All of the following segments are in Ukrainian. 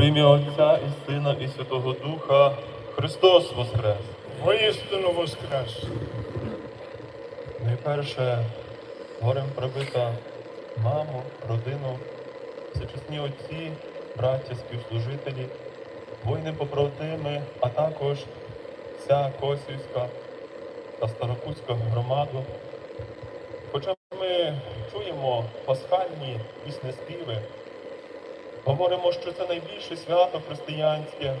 Во ім'я Отця і Сина, і Святого Духа Христос Воскрес! Воістину воскрес. Найперше горем прибита маму, родину, всечесні отці, браття, співслужителі, воїни побратими, а також вся Косівська та Старокутська громаду. Хоча ми чуємо пасхальні пісні співи, говоримо, що це найбільше свято християнське.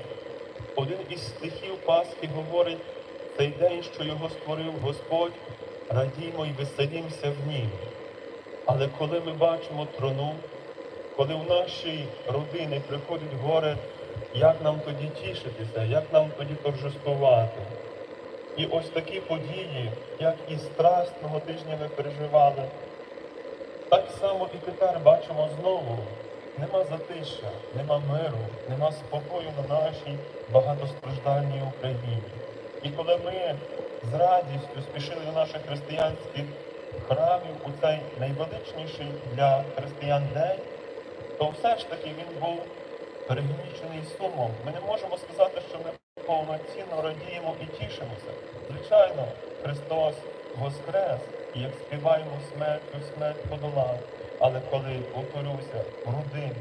Один із стихів Пасхи говорить, цей день, що його створив Господь, радімо і веселімося в нім. Але коли ми бачимо трону, коли в нашій родині приходить горе, як нам тоді тішитися, як нам тоді торжествувати? І ось такі події, як і страстного тижня ми переживали, так само і тепер бачимо знову, нема затища, нема миру, нема спокою на нашій багатостраждальній Україні. І коли ми з радістю спішили до наших християнських храмів у цей найвеличніший для християн день, то все ж таки він був перегнічений сумом. Ми не можемо сказати, що ми повноцінно радіємо і тішимося. Звичайно, Христос воскрес, і як співаємо смертю, смерть подолав. Але коли, повторюся, в родині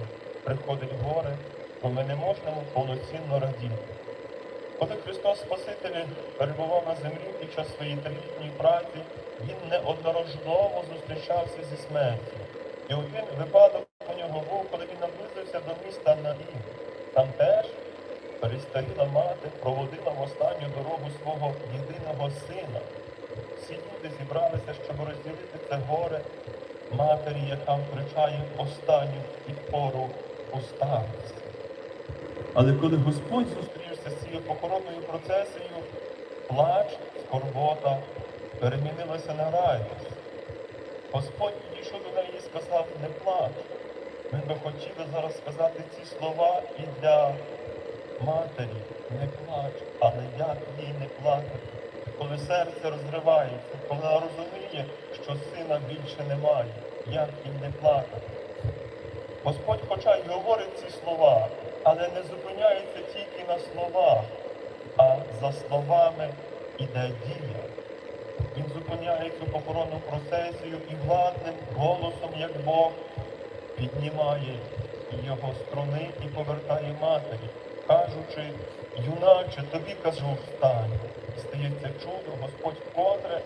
приходить горе, то ми не можемо повноцінно радіти. Коли Христос Спаситель перебував на землі під час своєї трилітньої праці, він неодноразово зустрічався зі смертю. І один випадок у нього був, коли він наблизився до міста Наїм. Там теж перестаріла мати проводила в останню дорогу свого єдиного сина. Всі люди зібралися, щоб розділити це горе матері, яка втрачає останню підпору у старості. Але коли Господь зустрівся з цією похоронною процесією, плач, скорбота перемінилася на радість. Господь підійшов до неї і сказав, не плач. Ми би хотіли зараз сказати ці слова і для матері, не плач, але як їй не плакати, коли серце розривається, коли вона розуміє, що сина більше немає, як їй не плакати. Господь хоча й говорить ці слова, але не зупиняється тільки на словах, а за словами іде дія. Він зупиняє цю похоронну процесію і владним голосом, як Бог, піднімає його струни і повертає матері, кажучи, юначе, тобі кажу, встань. Стається чудо, Господь вкотре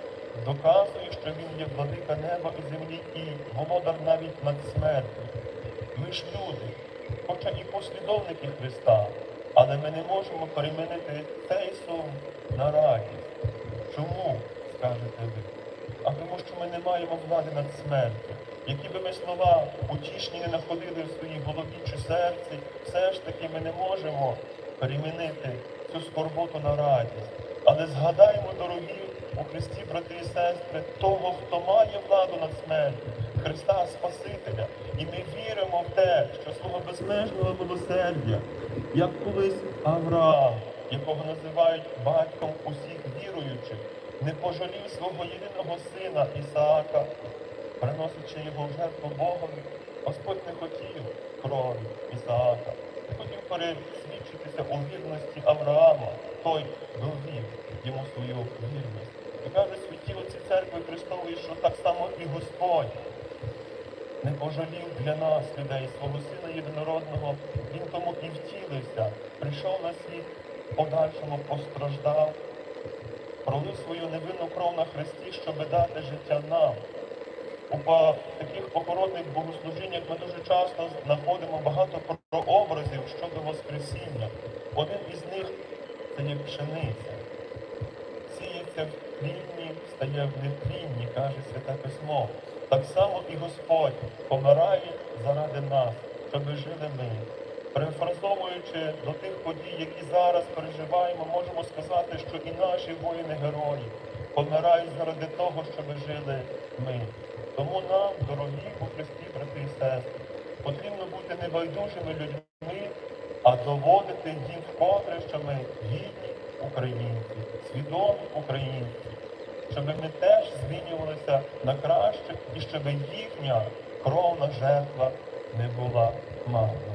доказує, що він є владика неба і землі і володар навіть над смертю. Ми ж люди, хоча і послідовники Христа, але ми не можемо перемінити цей сум на радість. Чому, скажете ви? А тому, що ми не маємо влади над смертю. Які би ми слова утішні не знаходили в своїй голові чи серці, все ж таки ми не можемо перемінити цю скорботу на радість. Але згадаємо, дорогі у Христі, брати і сестри, того, хто має владу над смертю, Христа Спасителя. І ми віримо в те, що свого безмежного милосердя, як колись Авраам, якого називають батьком усіх віруючих, не пожалів свого єдиного сина Ісаака, приносячи його в жертву Богові, Господь не хотів крові Ісаака, не хотів пересвідчитися у вірності Авраама, той довів йому свою вірність. І каже святі отці церкви Христової, що так само і Господь не пожалів для нас, людей, свого сина єдинородного, він тому і втілився, прийшов на світ, подальшому постраждав, пролив свою невинну кров на Христі, щоб дати життя нам. У таких похоронних богослужіннях ми дуже часто знаходимо багато прообразів щодо Воскресіння. Один із них це є пшениця. Сіється в тлінні, стає в нетлінні, каже Святе Письмо. Так само і Господь помирає заради нас, щоб жили ми. Перефразовуючи до тих подій, які зараз переживаємо, можемо сказати, що і наші воїни-герої помирають заради того, щоб жили ми. Тому нам, дорогі у Христі, брати і сестри, потрібно бути небайдужими людьми, а доводити їм вкотре, що ми гідні українці, свідомі українці, щоб ми теж змінювалися на краще і щоб їхня кровна жертва не була марною.